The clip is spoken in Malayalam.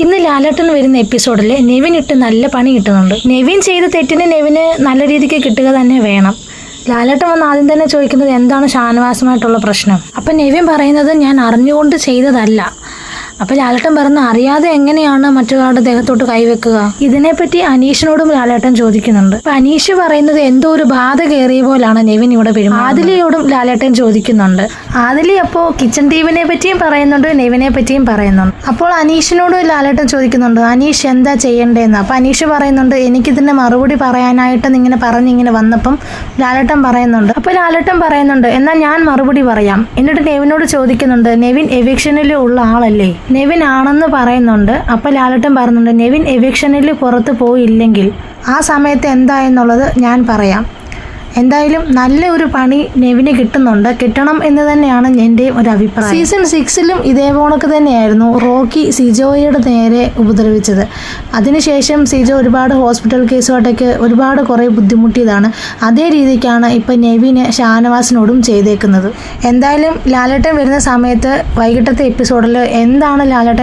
ഇന്ന് ലാലേട്ടൻ വരുന്ന എപ്പിസോഡിൽ നെവിൻ ഇട്ട് നല്ല പണി കിട്ടുന്നുണ്ട്. നെവിൻ ചെയ്ത തെറ്റിന് നെവിന് നല്ല രീതിക്ക് കിട്ടുക തന്നെ വേണം. ലാലേട്ടൻ വന്ന് ആദ്യം തന്നെ ചോദിക്കുന്നത് എന്താണ് ഷാനവാസുമായിട്ടുള്ള പ്രശ്നം? അപ്പം നെവിൻ പറയുന്നത് ഞാൻ അറിഞ്ഞുകൊണ്ട് ചെയ്തതല്ല. അപ്പം ലാലേട്ടൻ പറഞ്ഞ അറിയാതെ എങ്ങനെയാണ് മറ്റൊരാളുടെ ദേഹത്തോട്ട് കൈവെക്കുക? ഇതിനെപ്പറ്റി അനീഷിനോടും ലാലേട്ടൻ ചോദിക്കുന്നുണ്ട്. അപ്പൊ അനീഷ് പറയുന്നത് എന്തോ ഒരു ബാധ കയറിയ പോലാണ് നെവിൻ ഇവിടെ പെരുമാറുന്നത്. ആദിലയോടും ലാലേട്ടൻ ചോദിക്കുന്നുണ്ട്. ആദിലി അപ്പോൾ കിച്ചൺ ടീമിനെ പറ്റിയും പറയുന്നുണ്ട് നെവിനെ പറ്റിയും പറയുന്നുണ്ട്. അപ്പോൾ അനീഷിനോട് ലാലേട്ടൻ ചോദിക്കുന്നുണ്ട് അനീഷ് എന്താ ചെയ്യണ്ടേന്ന് അപ്പോൾ അനീഷ് പറയുന്നുണ്ട് എനിക്കിതിന്റെ മറുപടി പറയാനായിട്ട് ഇങ്ങനെ പറഞ്ഞിങ്ങനെ വന്നപ്പം ലാലേട്ടൻ പറയുന്നുണ്ട്. അപ്പോൾ ലാലേട്ടൻ പറയുന്നുണ്ട് എന്നാൽ ഞാൻ മറുപടി പറയാം. എന്നിട്ട് നെവിനോട് ചോദിക്കുന്നുണ്ട് നെവിൻ എവിക്ഷനിൽ ഉള്ള ആളല്ലേ? നെവിൻ ആണെന്ന് പറയുന്നുണ്ട്. അപ്പോൾ ലാലട്ടൻ പറയുന്നുണ്ട് നെവിൻ എവിക്ഷനിൽ പുറത്ത് പോയില്ലെങ്കിൽ ആ സമയത്ത് എന്തായെന്നുള്ളത് ഞാൻ പറയാം. എന്തായാലും നല്ല ഒരു പണി നെവിന് കിട്ടുന്നുണ്ട്. കിട്ടണം എന്ന് തന്നെയാണ് എന്റെ ഒരു അഭിപ്രായം. സീസൺ സിക്സിലും ഇതേ പോണക്ക് തന്നെയായിരുന്നു റോക്കി സിജോയുടെ നേരെ ഉപദ്രവിച്ചത്. അതിനുശേഷം സിജോ ഒരുപാട് ഹോസ്പിറ്റൽ കേസുമായിട്ടൊക്കെ ഒരുപാട് കുറേ ബുദ്ധിമുട്ടിയതാണ്. അതേ രീതിക്കാണ് ഇപ്പം നെവിന് ഷാനവാസിനോടും ചെയ്തേക്കുന്നത്. എന്തായാലും ലാലേട്ടൻ വരുന്ന സമയത്ത് വൈകിട്ടത്തെ എപ്പിസോഡിൽ എന്താണ് ലാലേട്ടൻ